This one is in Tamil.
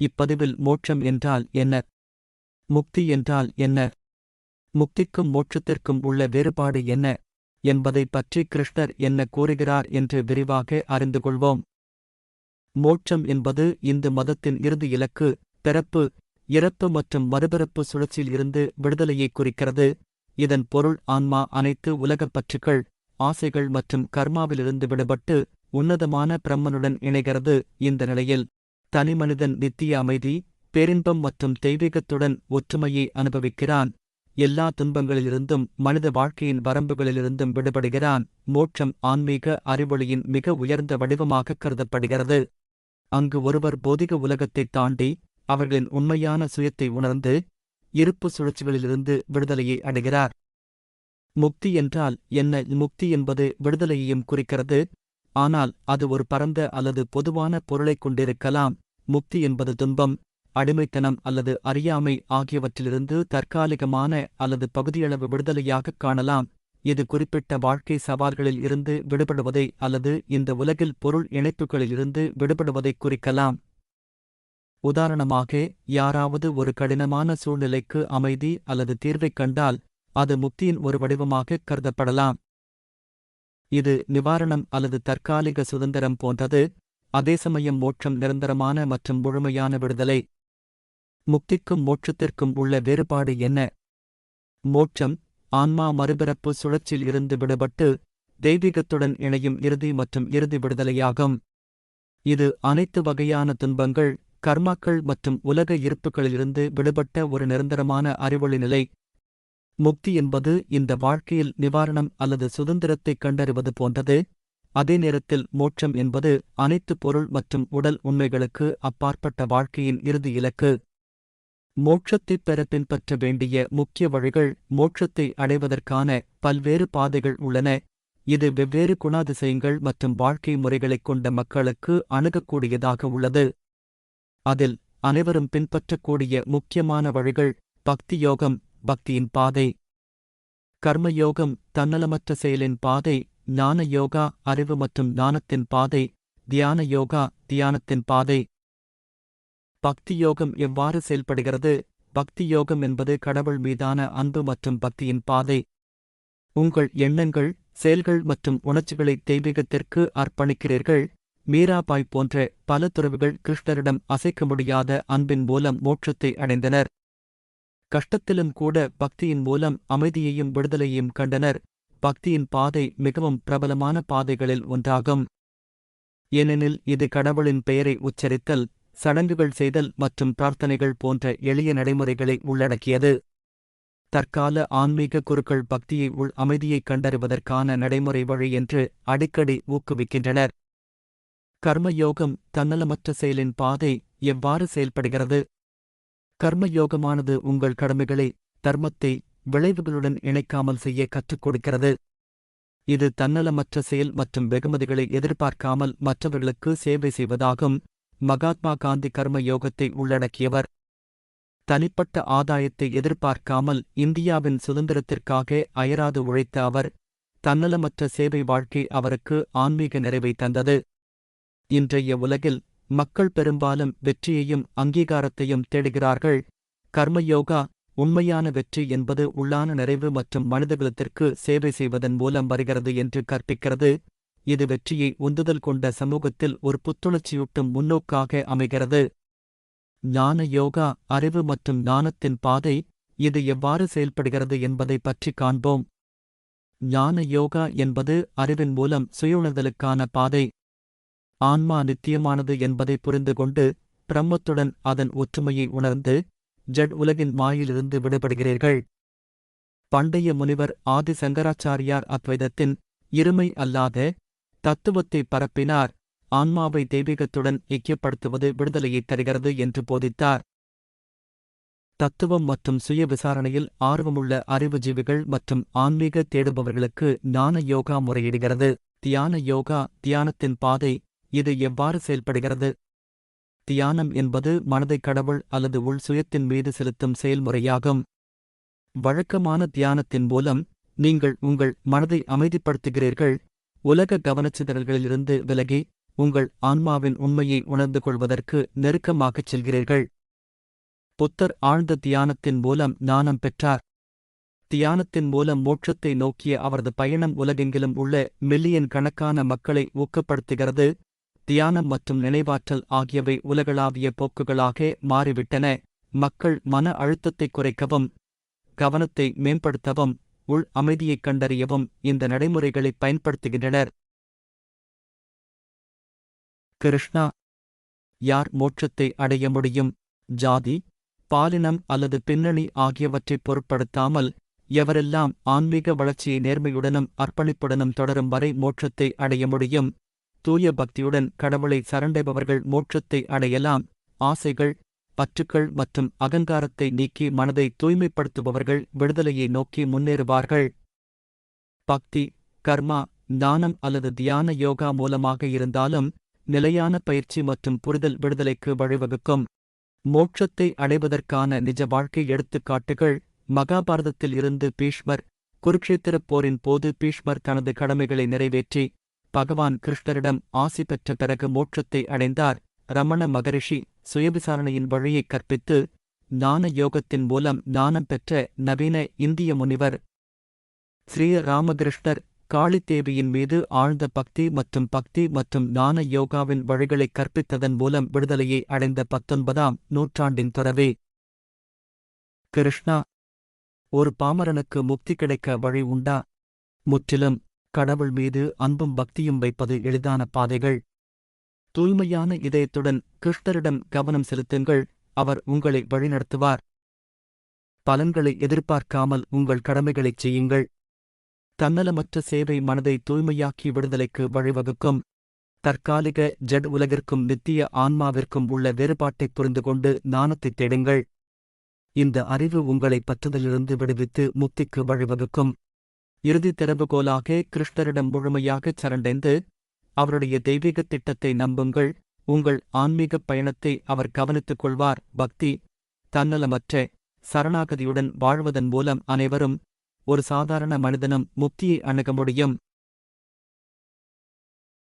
இப்பதிவில் மோட்சம் என்றால் என்ன? முக்தி என்றால் என்ன? முக்திக்கும் மோட்சத்திற்கும் உள்ள வேறுபாடு என்ன? என்பதை பற்றி கிருஷ்ணர் என்ன கூறுகிறார் என்று விரிவாக அறிந்து கொள்வோம். மோட்சம் என்பது இந்து மதத்தின் இறுதி இலக்கு பிறப்பு இறப்பு மற்றும் மறுபிறப்பு சுழற்சியில் இருந்து விடுதலையை குறிக்கிறது. இதன் பொருள் ஆன்மா அனைத்து உலகப் பற்றுக்கள் ஆசைகள் மற்றும் கர்மாவிலிருந்து விடுபட்டு உன்னதமான பிரம்மனுடன் இணைகிறது இந்த நிலையில். தனிமனிதன் நித்திய அமைதி பேரின்பம் மற்றும் தெய்வீகத்துடன் ஒற்றுமையை அனுபவிக்கிறான். எல்லா துன்பங்களிலிருந்தும் மனித வாழ்க்கையின் வரம்புகளிலிருந்தும் விடுபடுகிறான். மோட்சம் ஆன்மீக அறிவொளியின் மிக உயர்ந்த வடிவமாக கருதப்படுகிறது. அங்கு ஒருவர் போதிக உலகத்தைத் தாண்டி அவர்களின் உண்மையான சுயத்தை உணர்ந்து இருப்பு சுழற்சிகளிலிருந்து விடுதலையை அடைகிறார். முக்தி என்றால் என்ன? முக்தி என்பது விடுதலையையும் குறிக்கிறது. ஆனால் அது ஒரு பரந்த அல்லது பொதுவான பொருளைக் கொண்டிருக்கலாம். முக்தி என்பது துன்பம் அடிமைத்தனம் அல்லது அறியாமை ஆகியவற்றிலிருந்து தற்காலிகமான அல்லது பகுதியளவு விடுதலையாகக் காணலாம். இது குறிப்பிட்ட வாழ்க்கை சவால்களில் இருந்து விடுபடுவதை அல்லது இந்த உலகில் பொருள் இணைப்புகளிலிருந்து விடுபடுவதைக் குறிக்கலாம். உதாரணமாக யாராவது ஒரு கடினமான சூழ்நிலைக்கு அமைதி அல்லது தீர்வைக் கண்டால் அது முக்தியின் ஒரு வடிவமாக கருதப்படலாம். இது நிவாரணம் அல்லது தற்காலிக சுதந்திரம் போன்றது. அதே சமயம் மோட்சம் நிரந்தரமான மற்றும் முழுமையான விடுதலை. முக்திக்கும் மோட்சத்திற்கும் உள்ள வேறுபாடு என்ன? மோட்சம் ஆன்மா மறுபிறப்பு சுழற்சியில் இருந்து விடுபட்டு தெய்வீகத்துடன் இணையும் இறுதி மற்றும் இறுதி விடுதலையாகும். இது அனைத்து வகையான துன்பங்கள் கர்மாக்கள் மற்றும் உலக இருப்புகளிலிருந்து விடுபட்ட ஒரு நிரந்தரமான அறிவொளி நிலை. முக்தி என்பது இந்த வாழ்க்கையில் நிவாரணம் அல்லது சுதந்திரத்தைக் கண்டறிவது போன்றது. அதே நேரத்தில் மோட்சம் என்பது அனைத்து பொருள் மற்றும் உடல் உண்மைகளுக்கு அப்பாற்பட்ட வாழ்க்கையின் இறுதி இலக்கு. மோட்சத்தைப் பெற பின்பற்ற வேண்டிய முக்கிய வழிகள் மோட்சத்தை அடைவதற்கான பல்வேறு பாதைகள் உள்ளன. இது வெவ்வேறு குணாதிசயங்கள் மற்றும் வாழ்க்கை முறைகளைக் கொண்ட மக்களுக்கு அணுகக்கூடியதாக உள்ளது. அதில் அனைவரும் பின்பற்றக்கூடிய முக்கியமான வழிகள் பக்தி யோகம் பக்தியின் பாதை. கர்மயோகம் தன்னலமற்ற செயலின் பாதை ஞான யோகா அறிவு மற்றும் ஞானத்தின் பாதை தியான யோகா தியானத்தின் பாதை. பக்தி யோகம் எவ்வாறு செயல்படுகிறது? பக்தி யோகம் என்பது கடவுள் மீதான அன்பு மற்றும் பக்தியின் பாதை. உங்கள் எண்ணங்கள் செயல்கள் மற்றும் உணர்ச்சிகளை தெய்வீகத்திற்கு அர்ப்பணிக்கிறீர்கள். மீராபாய் போன்ற பல துறவுகள் கிருஷ்ணரிடம் அசைக்க முடியாத அன்பின் மூலம் மோட்சத்தை அடைந்தனர். கஷ்டத்திலும் கூட பக்தியின் மூலம் அமைதியையும் விடுதலையையும் கண்டனர். பக்தியின் பாதை மிகவும் பிரபலமான பாதைகளில் ஒன்றாகும். ஏனெனில் இது கடவுளின் பெயரை உச்சரித்தல் சடங்குகள் செய்தல் மற்றும் பிரார்த்தனைகள் போன்ற எளிய நடைமுறைகளை உள்ளடக்கியது. தற்கால ஆன்மீக குருக்கள் பக்தியை உள் அமைதியைக் கண்டறிவதற்கான நடைமுறை வழி என்று அடிக்கடி ஊக்குவிக்கின்றனர். கர்மயோகம் தன்னலமற்ற செயலின் பாதை எவ்வாறு செயல்படுகிறது? கர்மயோகமானது உங்கள் கடமைகளை தர்மத்தை விளைவுகளுடன் இணைக்காமல் செய்ய கற்றுக் கொடுக்கிறது. இது தன்னலமற்ற செயல் மற்றும் வெகுமதிகளை எதிர்பார்க்காமல் மற்றவர்களுக்கு சேவை செய்வதாகும். மகாத்மா காந்தி கர்ம யோகத்தை உள்ளடக்கியவர். தனிப்பட்ட ஆதாயத்தை எதிர்பார்க்காமல் இந்தியாவின் சுதந்திரத்திற்காக அயராது உழைத்த அவர் தன்னலமற்ற சேவை வாழ்க்கை அவருக்கு ஆன்மீக நிறைவை தந்தது. இன்றைய உலகில் மக்கள் பெரும்பாலும் வெற்றியையும் அங்கீகாரத்தையும் தேடுகிறார்கள். கர்மயோகா உண்மையான வெற்றி என்பது உள்ளான நிறைவு மற்றும் மனிதகுலத்திற்கு சேவை செய்வதன் மூலம் வருகிறது என்று கற்பிக்கிறது. இது வெற்றியை உந்துதல் கொண்ட சமூகத்தில் ஒரு புத்துணர்ச்சியூட்டும் முன்னோக்காக அமைகிறது. ஞான யோகா அறிவு மற்றும் ஞானத்தின் பாதை இது எவ்வாறு செயல்படுகிறது என்பதை பற்றி காண்போம். ஞான யோகா என்பது அறிவின் மூலம் சுயஉணர்தலுக்கான பாதை. ஆன்மா நித்தியமானது என்பதை புரிந்து கொண்டு பிரம்மத்துடன் அதன் ஒற்றுமையை உணர்ந்து ஜட் உலகின் மாயிலிருந்து விடுபடுகிறீர்கள். பண்டைய முனிவர் ஆதி சங்கராச்சாரியார் அத்வைதத்தின் இருமை அல்லாத தத்துவத்தை பரப்பினார். ஆன்மாவை தெய்வீகத்துடன் ஐக்கியப்படுத்துவது விடுதலையைத் தருகிறது என்று போதித்தார். தத்துவம் மற்றும் சுய விசாரணையில் ஆர்வமுள்ள அறிவுஜீவிகள் மற்றும் ஆன்மீக தேடுபவர்களுக்கு ஞான யோகா முறையிடுகிறது. தியான யோகா தியானத்தின் பாதை இது எவ்வாறு செயல்படுகிறது? தியானம் என்பது மனதை கடவுள் அல்லது உள் சுயத்தின் மீது செலுத்தும் செயல்முறையாகும். வழக்கமான தியானத்தின் மூலம் நீங்கள் உங்கள் மனதை அமைதிப்படுத்துகிறீர்கள். உலக கவனச்சிதறல்களிலிருந்து விலகி உங்கள் ஆன்மாவின் உண்மையை உணர்ந்து கொள்வதற்கு நெருக்கமாகச் செல்கிறீர்கள். புத்தர் ஆழ்ந்த தியானத்தின் மூலம் ஞானம் பெற்றார். தியானத்தின் மூலம் மோட்சத்தை நோக்கிய அவரது பயணம் உலகெங்கிலும் உள்ள மில்லியன் கணக்கான மக்களை ஊக்கப்படுத்துகிறது. தியானம் மற்றும் நினைவாற்றல் ஆகியவை உலகளாவிய போக்குகளாக மாறிவிட்டன. மக்கள் மன அழுத்தத்தை குறைக்கவும் கவனத்தை மேம்படுத்தவும் உள் அமைதியைக் கண்டறியவும் இந்த நடைமுறைகளை பயன்படுத்துகின்றனர். கிருஷ்ணா யார் மோட்சத்தை அடைய முடியும்? ஜாதி பாலினம் அல்லது பின்னணி ஆகியவற்றைப் பொருட்படுத்தாமல் எவரெல்லாம் ஆன்மீக வளர்ச்சியை நேர்மையுடனும் அர்ப்பணிப்புடனும் தொடரும் வரை மோட்சத்தை அடைய முடியும்? தூய பக்தியுடன் கடவுளை சரண்டைபவர்கள் மோட்சத்தை அடையலாம். ஆசைகள் பற்றுக்கள் மற்றும் அகங்காரத்தை நீக்கி மனதை தூய்மைப்படுத்துபவர்கள் விடுதலையை நோக்கி முன்னேறுவார்கள். பக்தி கர்மா தானம் அல்லது தியான யோகா மூலமாக இருந்தாலும் நிலையான பயிற்சி மற்றும் புரிதல் விடுதலைக்கு வழிவகுக்கும். மோட்சத்தை அடைவதற்கான நிஜ வாழ்க்கை எடுத்துக்காட்டுகள். மகாபாரதத்தில் இருந்து பீஷ்மர் குருக்ஷேத்திரப் போரின் போது பீஷ்மர் தனது கடமைகளை நிறைவேற்றி பகவான் கிருஷ்ணரிடம் ஆசி பெற்ற பிறகு மோட்சத்தை அடைந்தார். ரமண மகரிஷி சுயவிசாரணையின் வழியைக் கற்பித்து ஞான யோகத்தின் மூலம் ஞானம் பெற்ற நவீன இந்திய முனிவர் ஸ்ரீ ராமகிருஷ்ணர் மீது ஆழ்ந்த பக்தி மற்றும் பக்தி மற்றும் ஞான யோகாவின் வழிகளைக் கற்பித்ததன் மூலம் விடுதலையை அடைந்த பத்தொன்பதாம் நூற்றாண்டின் துறவே கிருஷ்ணா ஒரு பாமரனுக்கு முக்தி கிடைக்க வழி உண்டா? முற்றிலும். கடவுள் மீது அன்பும் பக்தியும் வைப்பது எளிதான பாதைகள். தூய்மையான இதயத்துடன் கிருஷ்ணரிடம் கவனம் செலுத்துங்கள் அவர் உங்களை வழிநடத்துவார். பலன்களை எதிர்பார்க்காமல் உங்கள் கடமைகளைச் செய்யுங்கள். தன்னலமற்ற சேவை மனதை தூய்மையாக்கி விடுதலைக்கு வழிவகுக்கும். தற்காலிக ஜட் உலகிற்கும் நித்திய ஆன்மாவிற்கும் உள்ள வேறுபாட்டைப் புரிந்து கொண்டு ஞானத்தைத் தேடுங்கள். இந்த அறிவு உங்களை பற்றுதலிலிருந்து விடுவித்து முக்திக்கு வழிவகுக்கும். இறுதி திறவுகோலாக கிருஷ்ணரிடம் முழுமையாகச் சரண்டைந்து அவருடைய தெய்வீகத் திட்டத்தை நம்புங்கள் உங்கள் ஆன்மீகப் பயணத்தை அவர் கவனித்துக் கொள்வார் பக்தி தன்னலமற்ற சரணாகதியுடன் வாழ்வதன் மூலம் அனைவரும் ஒரு சாதாரண மனிதனும் முக்தியை அணுக முடியும்.